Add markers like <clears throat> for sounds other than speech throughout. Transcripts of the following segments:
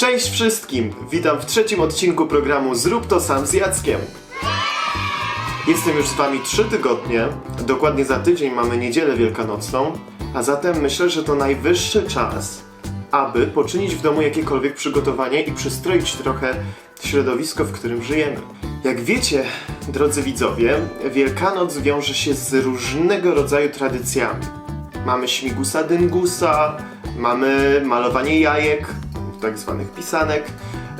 Cześć wszystkim! Witam w trzecim odcinku programu Zrób to sam z Jackiem. Jestem już z wami trzy tygodnie, dokładnie za tydzień mamy niedzielę wielkanocną, a zatem myślę, że to najwyższy czas, aby poczynić w domu jakiekolwiek przygotowanie i przystroić trochę środowisko, w którym żyjemy. Jak wiecie, drodzy widzowie, Wielkanoc wiąże się z różnego rodzaju tradycjami. Mamy śmigusa dyngusa, mamy malowanie jajek, tak zwanych pisanek,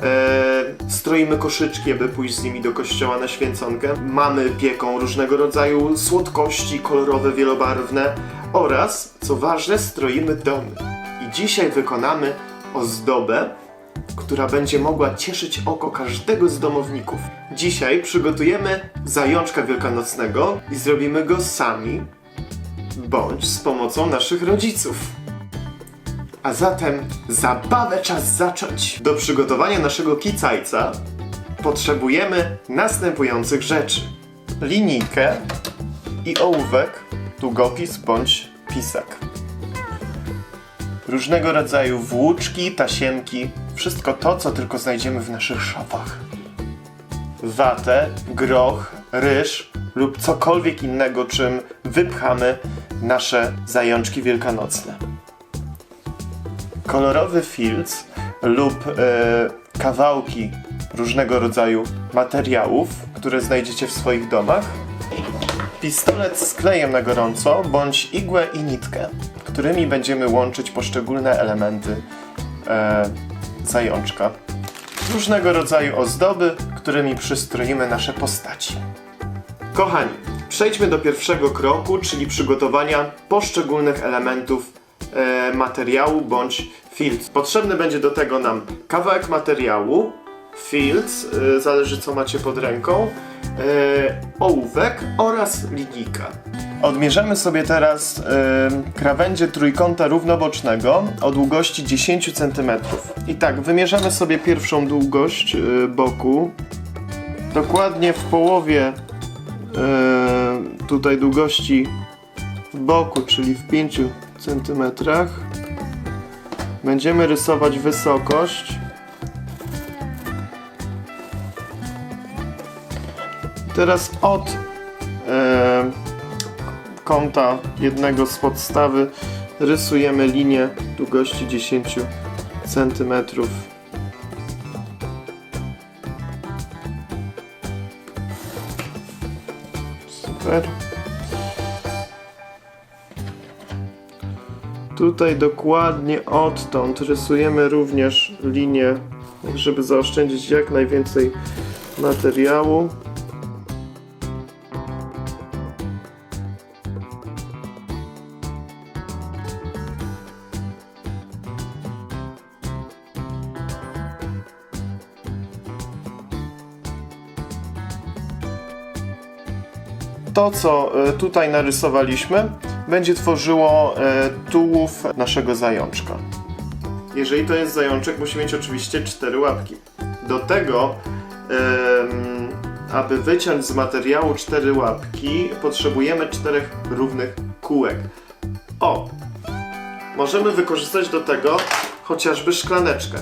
e, stroimy koszyczki, aby pójść z nimi do kościoła na święconkę. Mamy pieką różnego rodzaju słodkości kolorowe, wielobarwne oraz, co ważne, stroimy domy. I dzisiaj wykonamy ozdobę, która będzie mogła cieszyć oko każdego z domowników. Dzisiaj przygotujemy zajączka wielkanocnego i zrobimy go sami, bądź z pomocą naszych rodziców. A zatem zabawę czas zacząć. Do przygotowania naszego kicajca potrzebujemy następujących rzeczy. Linijkę i ołówek, długopis bądź pisak. Różnego rodzaju włóczki, tasiemki, wszystko to, co tylko znajdziemy w naszych szafach. Watę, groch, ryż lub cokolwiek innego, czym wypchamy nasze zajączki wielkanocne kolorowy filc lub e, kawałki różnego rodzaju materiałów, które znajdziecie w swoich domach, pistolet z klejem na gorąco bądź igłę i nitkę, którymi będziemy łączyć poszczególne elementy e, zajączka. Różnego rodzaju ozdoby, którymi przystroimy nasze postaci. Kochani, przejdźmy do pierwszego kroku, czyli przygotowania poszczególnych elementów e, materiału bądź filc. Potrzebny będzie do tego nam kawałek materiału, filc, e, zależy co macie pod ręką, e, ołówek oraz linijka. Odmierzamy sobie teraz e, krawędzie trójkąta równobocznego o długości 10 cm. I tak, wymierzamy sobie pierwszą długość e, boku, dokładnie w połowie e, tutaj długości boku, czyli w 5 centymetrach. Będziemy rysować wysokość. Teraz od e, kąta jednego z podstawy rysujemy linię długości 10 centymetrów. Tutaj dokładnie odtąd rysujemy również linię, żeby zaoszczędzić jak najwięcej materiału. To, co e, tutaj narysowaliśmy, będzie tworzyło e, tułów naszego zajączka. Jeżeli to jest zajączek, musi mieć oczywiście cztery łapki. Do tego, aby wyciąć z materiału cztery łapki, potrzebujemy czterech równych kółek. O! Możemy wykorzystać do tego chociażby szklaneczkę.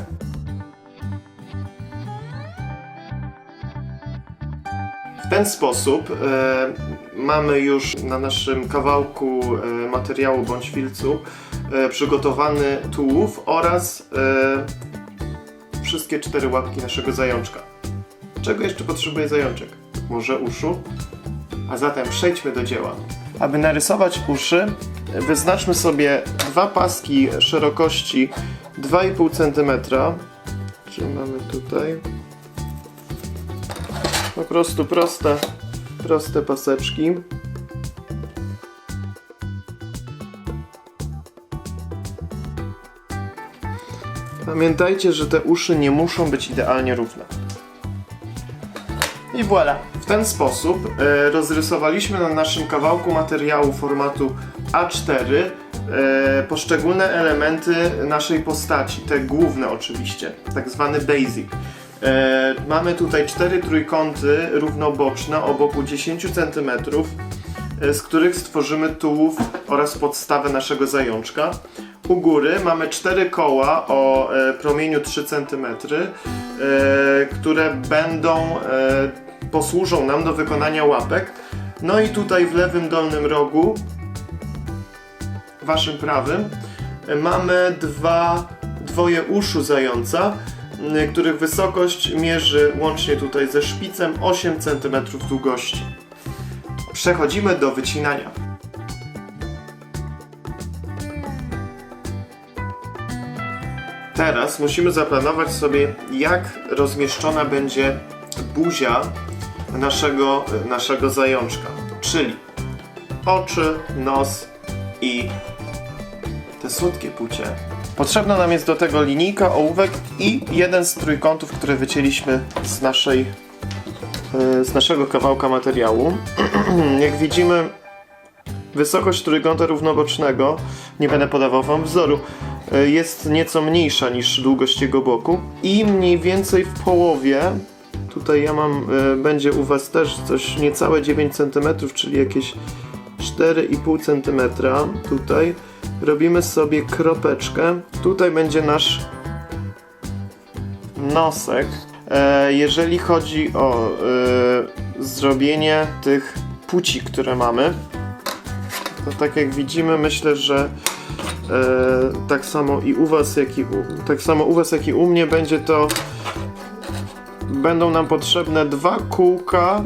W ten sposób e, mamy już na naszym kawałku e, materiału bądź filcu e, przygotowany tułów oraz e, wszystkie cztery łapki naszego zajączka. Czego jeszcze potrzebuje zajączek? Może uszu? A zatem przejdźmy do dzieła. Aby narysować uszy, wyznaczmy sobie dwa paski szerokości 2,5 cm. Czy mamy tutaj? Po prostu proste, proste paseczki. Pamiętajcie, że te uszy nie muszą być idealnie równe. I voilà. W ten sposób e, rozrysowaliśmy na naszym kawałku materiału formatu A4 e, poszczególne elementy naszej postaci, te główne oczywiście, tak zwany basic. E, mamy tutaj cztery trójkąty równoboczne o boku 10 cm. e, z których stworzymy tułów oraz podstawę naszego zajączka. U góry mamy cztery koła o e, promieniu 3 cm, e, które będą e, posłużą nam do wykonania łapek. No i tutaj w lewym dolnym rogu, waszym prawym, e, mamy dwa, dwoje uszu zająca, których wysokość mierzy łącznie tutaj ze szpicem 8 cm długości. Przechodzimy do wycinania. Teraz musimy zaplanować sobie, jak rozmieszczona będzie buzia naszego, naszego zajączka. Czyli oczy, nos i te słodkie pucie. Potrzebna nam jest do tego linijka, ołówek i jeden z trójkątów, które wycięliśmy z naszej e, z naszego kawałka materiału. <clears throat> Jak widzimy, wysokość trójkąta równobocznego, nie będę podawał wam wzoru, e, jest nieco mniejsza niż długość jego boku i mniej więcej w połowie, tutaj ja mam, e, będzie u was też coś niecałe 9 cm, czyli jakieś 4,5 cm tutaj robimy sobie kropeczkę. Tutaj będzie nasz nosek. E, jeżeli chodzi o e, zrobienie tych płci, które mamy, to tak jak widzimy, myślę, że e, tak samo i u was, jak i u, tak samo u was, jak i u mnie będzie to będą nam potrzebne dwa kółka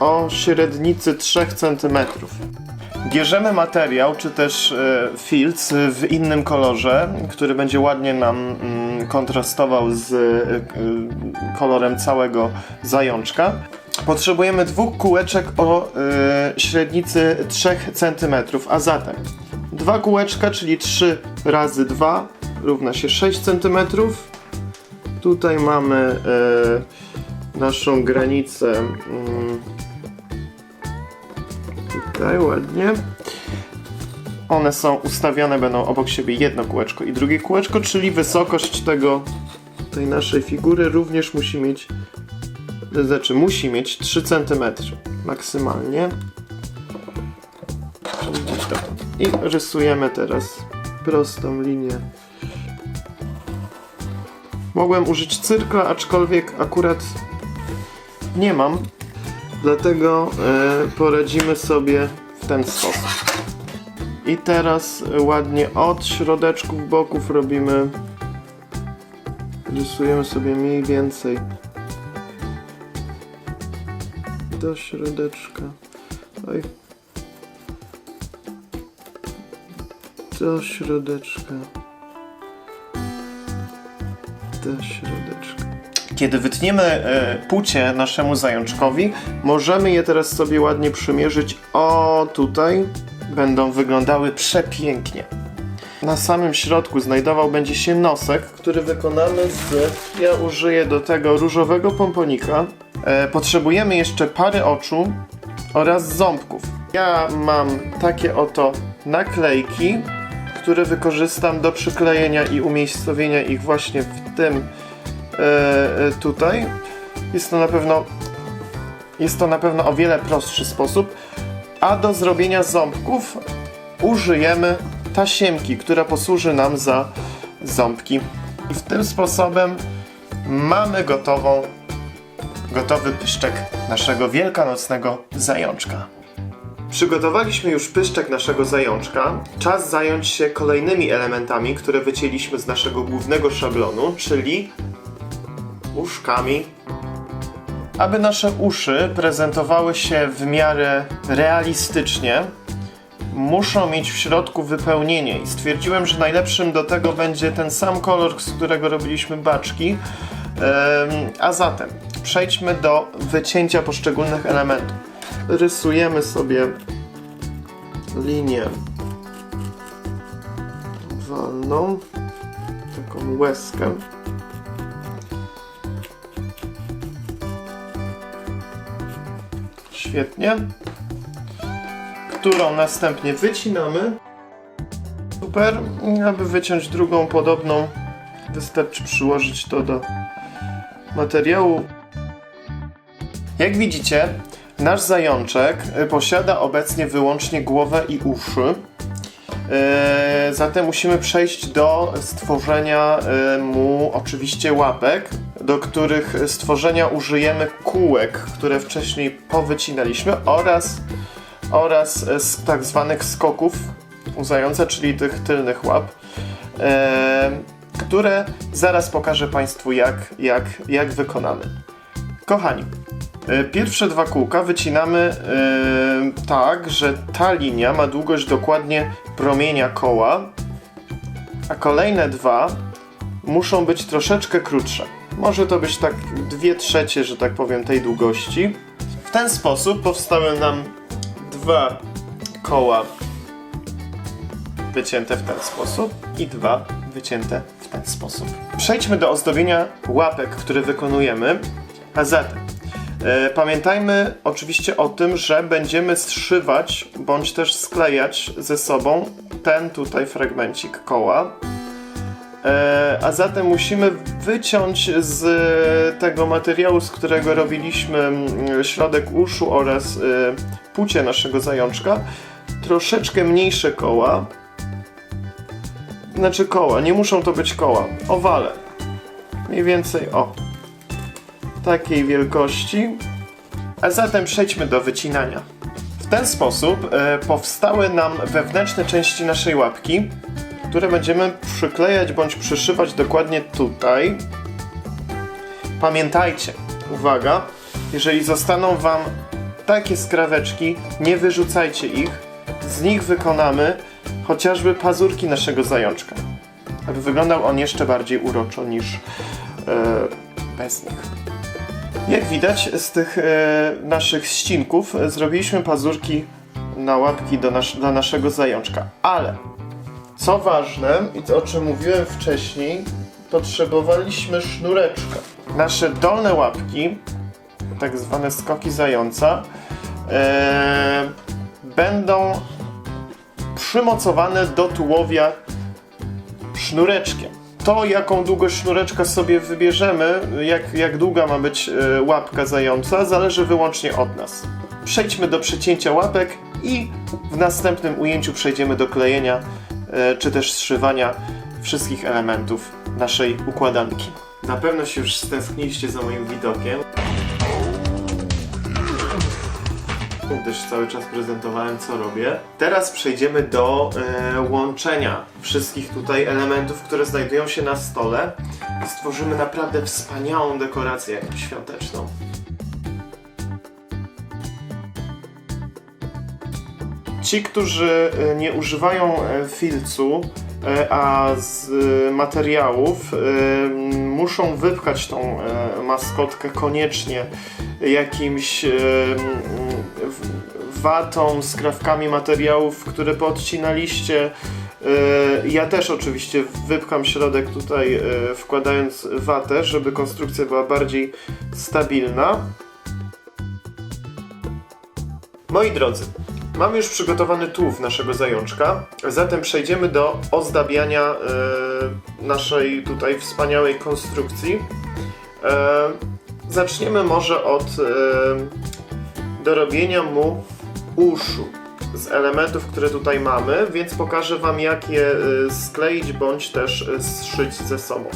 o średnicy 3 cm. Bierzemy materiał, czy też e, filc w innym kolorze, który będzie ładnie nam mm, kontrastował z e, e, kolorem całego zajączka. Potrzebujemy dwóch kółeczek o średnicy 3 cm, a zatem dwa kółeczka, czyli 3 razy 2 równa się 6 cm. Tutaj mamy naszą granicę. Tutaj ładnie. One są ustawione, będą obok siebie jedno kółeczko i drugie kółeczko, czyli wysokość tego, tej naszej figury również musi mieć, znaczy musi mieć 3 cm maksymalnie. I rysujemy teraz prostą linię. Mogłem użyć cyrkla, aczkolwiek akurat nie mam, dlatego e, poradzimy sobie w ten sposób. I teraz ładnie od środeczków boków robimy, rysujemy sobie mniej więcej do środeczka. Oj. Do środeczka. Do środeczka. Kiedy wytniemy e, płcie naszemu zajączkowi, możemy je teraz sobie ładnie przymierzyć. O, tutaj będą wyglądały przepięknie. Na samym środku znajdował będzie się nosek, który wykonamy z. Ja użyję do tego różowego pomponika. E, potrzebujemy jeszcze pary oczu oraz ząbków. Ja mam takie oto naklejki, które wykorzystam do przyklejenia i umiejscowienia ich właśnie w tym tutaj. Jest to na pewno jest to na pewno o wiele prostszy sposób. A do zrobienia ząbków użyjemy tasiemki, która posłuży nam za ząbki. I w tym sposobem mamy gotową, gotowy pyszczek naszego wielkanocnego zajączka. Przygotowaliśmy już pyszczek naszego zajączka. Czas zająć się kolejnymi elementami, które wycięliśmy z naszego głównego szablonu, czyli uszkami. Aby nasze uszy prezentowały się w miarę realistycznie, muszą mieć w środku wypełnienie i stwierdziłem, że najlepszym do tego będzie ten sam kolor, z którego robiliśmy baczki. A zatem przejdźmy do wycięcia poszczególnych elementów. Rysujemy sobie linię walną, taką łezkę. Świetnie. Którą następnie wycinamy. Super. Aby wyciąć drugą podobną, wystarczy przyłożyć to do materiału. Jak widzicie, Nasz zajączek y, posiada obecnie wyłącznie głowę i uszy. E, Zatem musimy przejść do stworzenia e, mu oczywiście łapek, do których stworzenia użyjemy kółek, które wcześniej powycinaliśmy oraz, oraz z tak zwanych skoków u zająca, czyli tych tylnych łap, e, które zaraz pokażę Państwu jak, jak, jak wykonamy. Kochani, e, pierwsze dwa kółka wycinamy e, tak, że ta linia ma długość dokładnie promienia koła, a kolejne dwa muszą być troszeczkę krótsze. Może to być tak dwie trzecie, że tak powiem, tej długości. W ten sposób powstały nam dwa koła wycięte w ten sposób i dwa wycięte w ten sposób. Przejdźmy do ozdobienia łapek, które wykonujemy. A zatem e, pamiętajmy oczywiście o tym, że będziemy zszywać bądź też sklejać ze sobą ten tutaj fragmencik koła. E, a zatem musimy wyciąć z tego materiału, z którego robiliśmy mm, środek uszu oraz e, pucie naszego zajączka, troszeczkę mniejsze koła. Znaczy koła, nie muszą to być koła, owale. Mniej więcej o takiej wielkości. A zatem przejdźmy do wycinania. W ten sposób e, powstały nam wewnętrzne części naszej łapki, które będziemy przyklejać bądź przyszywać dokładnie tutaj. Pamiętajcie, uwaga, jeżeli zostaną Wam takie skraweczki, nie wyrzucajcie ich. Z nich wykonamy chociażby pazurki naszego zajączka, aby wyglądał on jeszcze bardziej uroczo niż e, bez nich. Jak widać z tych e, naszych ścinków e, zrobiliśmy pazurki na łapki do nas dla naszego zajączka, ale co ważne i o czym mówiłem wcześniej, potrzebowaliśmy sznureczka. Nasze dolne łapki, tak zwane skoki zająca, e, będą przymocowane do tułowia sznureczkiem. To, jaką długość sznureczka sobie wybierzemy, jak, jak długa ma być e, łapka zająca, zależy wyłącznie od nas. Przejdźmy do przecięcia łapek i w następnym ujęciu przejdziemy do klejenia czy też zszywania wszystkich elementów naszej układanki. Na pewno się już stęskniliście za moim widokiem. gdyż cały czas prezentowałem co robię. Teraz przejdziemy do e, łączenia wszystkich tutaj elementów, które znajdują się na stole stworzymy naprawdę wspaniałą dekorację świąteczną. Ci, którzy e, nie używają e, filcu, e, a z materiałów muszą wypchać tą maskotkę koniecznie jakimś watą, skrawkami materiałów, które podcinaliście. Ja też oczywiście wypcham środek tutaj, wkładając watę, żeby konstrukcja była bardziej stabilna. Moi drodzy, mamy już przygotowany tułów naszego zajączka, zatem przejdziemy do ozdabiania e, naszej tutaj wspaniałej konstrukcji. E, zaczniemy może od e, dorobienia mu uszu z elementów, które tutaj mamy, więc pokażę Wam jak je skleić bądź też zszyć ze sobą.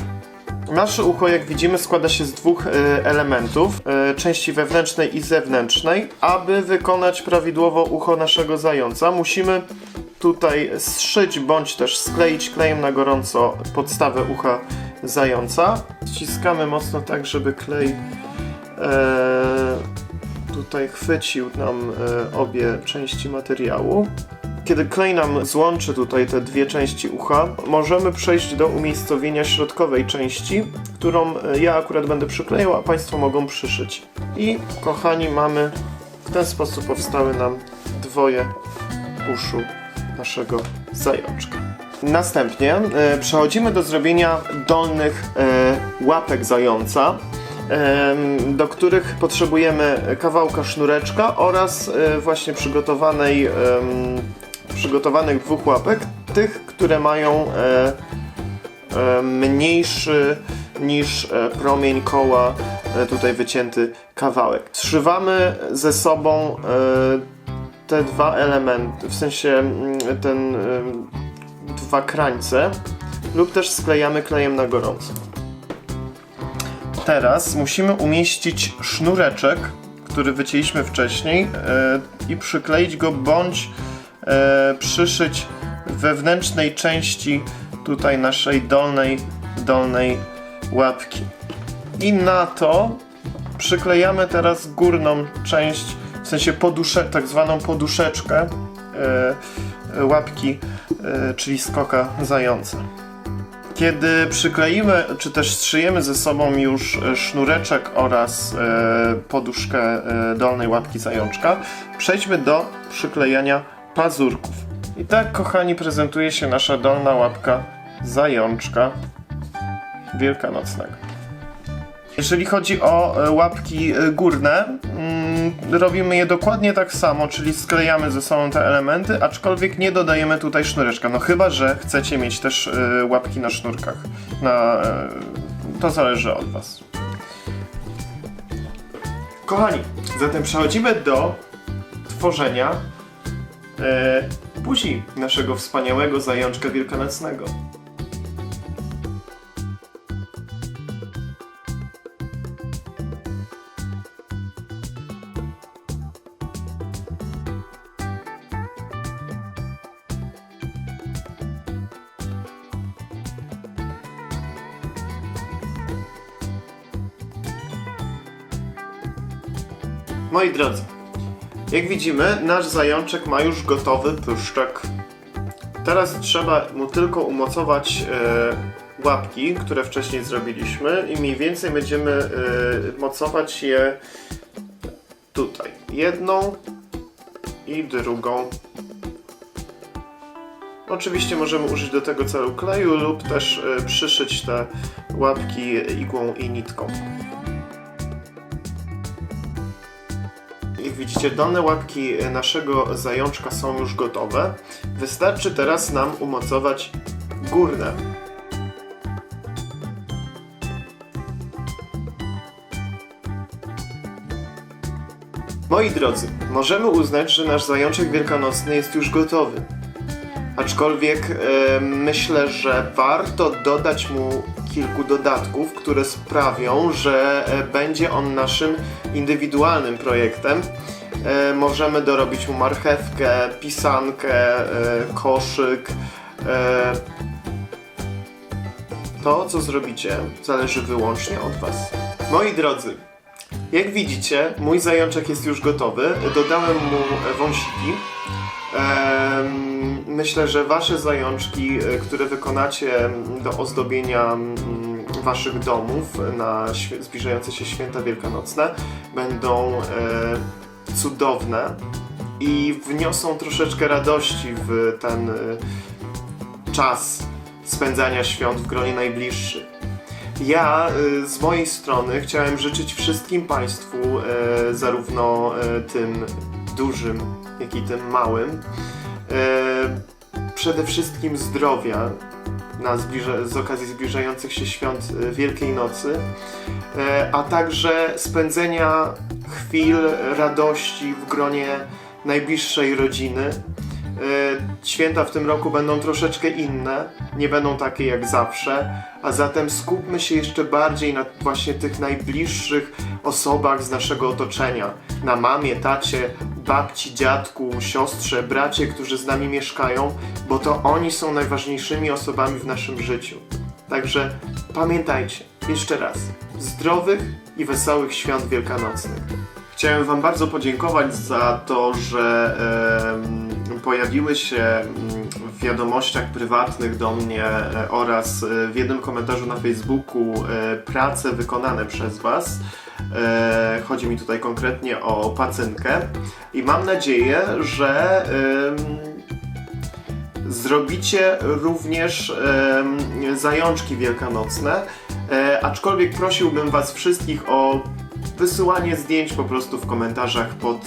Nasze ucho, jak widzimy, składa się z dwóch e, elementów, e, części wewnętrznej i zewnętrznej. Aby wykonać prawidłowo ucho naszego zająca, musimy tutaj zszyć bądź też skleić klejem na gorąco podstawę ucha zająca. Ściskamy mocno tak, żeby klej e, tutaj chwycił nam obie części materiału. Kiedy klej nam złączy tutaj te dwie części ucha, możemy przejść do umiejscowienia środkowej części, którą e, ja akurat będę przyklejał, a Państwo mogą przyszyć. I kochani, mamy w ten sposób powstały nam dwoje uszu naszego zajączka. Następnie e, przechodzimy do zrobienia dolnych e, łapek zająca do których potrzebujemy kawałka sznureczka oraz właśnie przygotowanej, przygotowanych dwóch łapek, tych, które mają e, e, mniejszy niż e, promień koła e, tutaj wycięty kawałek. Zszywamy ze sobą e, te dwa elementy, w sensie mm, ten dwa krańce lub też sklejamy klejem na gorąco. Teraz musimy umieścić sznureczek, który wycięliśmy wcześniej i przykleić go bądź przyszyć wewnętrznej części tutaj naszej dolnej, dolnej łapki. I na to przyklejamy teraz górną część, w sensie podusze, tak zwaną poduszeczkę e, e, łapki, e, czyli skoka zająca. Kiedy przykleimy, czy też strzyjemy ze sobą już e, sznureczek oraz e, poduszkę e, dolnej łapki zajączka, przejdźmy do przyklejania pazurków. I tak, kochani, prezentuje się nasza dolna łapka zajączka wielkanocnego. Jeżeli chodzi o e, łapki e, górne, mm, robimy je dokładnie tak samo, czyli sklejamy ze sobą te elementy, aczkolwiek nie dodajemy tutaj sznureczka. No chyba, że chcecie mieć też e, łapki na sznurkach. Na, to zależy od Was. Kochani, zatem przechodzimy do tworzenia e, buzi naszego wspaniałego zajączka wielkanocnego. Moi drodzy, jak widzimy, nasz zajączek ma już gotowy pyszczek. Teraz trzeba mu tylko umocować e, łapki, które wcześniej zrobiliśmy i mniej więcej będziemy e, mocować je tutaj. Jedną i drugą. Oczywiście możemy użyć do tego celu kleju lub też e, przyszyć te łapki igłą i nitką. Widzicie, dolne łapki naszego zajączka są już gotowe. Wystarczy teraz nam umocować górne. Moi drodzy, możemy uznać, że nasz zajączek wielkanocny jest już gotowy. Aczkolwiek e, myślę, że warto dodać mu kilku dodatków, które sprawią, że e, będzie on naszym indywidualnym projektem. E, możemy dorobić mu marchewkę, pisankę, e, koszyk. To, co zrobicie, zależy wyłącznie od Was. Moi drodzy, jak widzicie, mój zajączek jest już gotowy. Dodałem mu wąsiki. Em, Myślę, że wasze zajączki, e, które wykonacie do ozdobienia mm, waszych domów na zbliżające się święta wielkanocne, będą e, cudowne i wniosą troszeczkę radości w ten e, czas spędzania świąt w gronie najbliższych. Ja z mojej strony chciałem życzyć wszystkim Państwu, zarówno tym dużym, jak i tym małym, przede wszystkim zdrowia na z okazji zbliżających się świąt e, Wielkiej Nocy, e, a także spędzenia chwil radości w gronie najbliższej rodziny. E, Święta w tym roku będą troszeczkę inne, nie będą takie jak zawsze, a zatem skupmy się jeszcze bardziej na właśnie tych najbliższych osobach z naszego otoczenia. Na mamie, tacie, babci, dziadku, siostrze, bracie, którzy z nami mieszkają, bo to oni są najważniejszymi osobami w naszym życiu. Także pamiętajcie, jeszcze raz, zdrowych i wesołych świąt wielkanocnych. Chciałem Wam bardzo podziękować za to, że em, pojawiły się mm, w wiadomościach prywatnych do mnie e, oraz e, w jednym komentarzu na Facebooku e, prace wykonane przez Was. Chodzi mi tutaj konkretnie o pacynkę i mam nadzieję, że zrobicie również zajączki wielkanocne, aczkolwiek prosiłbym Was wszystkich o wysyłanie zdjęć po prostu w komentarzach pod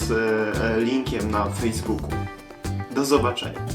linkiem na Facebooku. Do zobaczenia.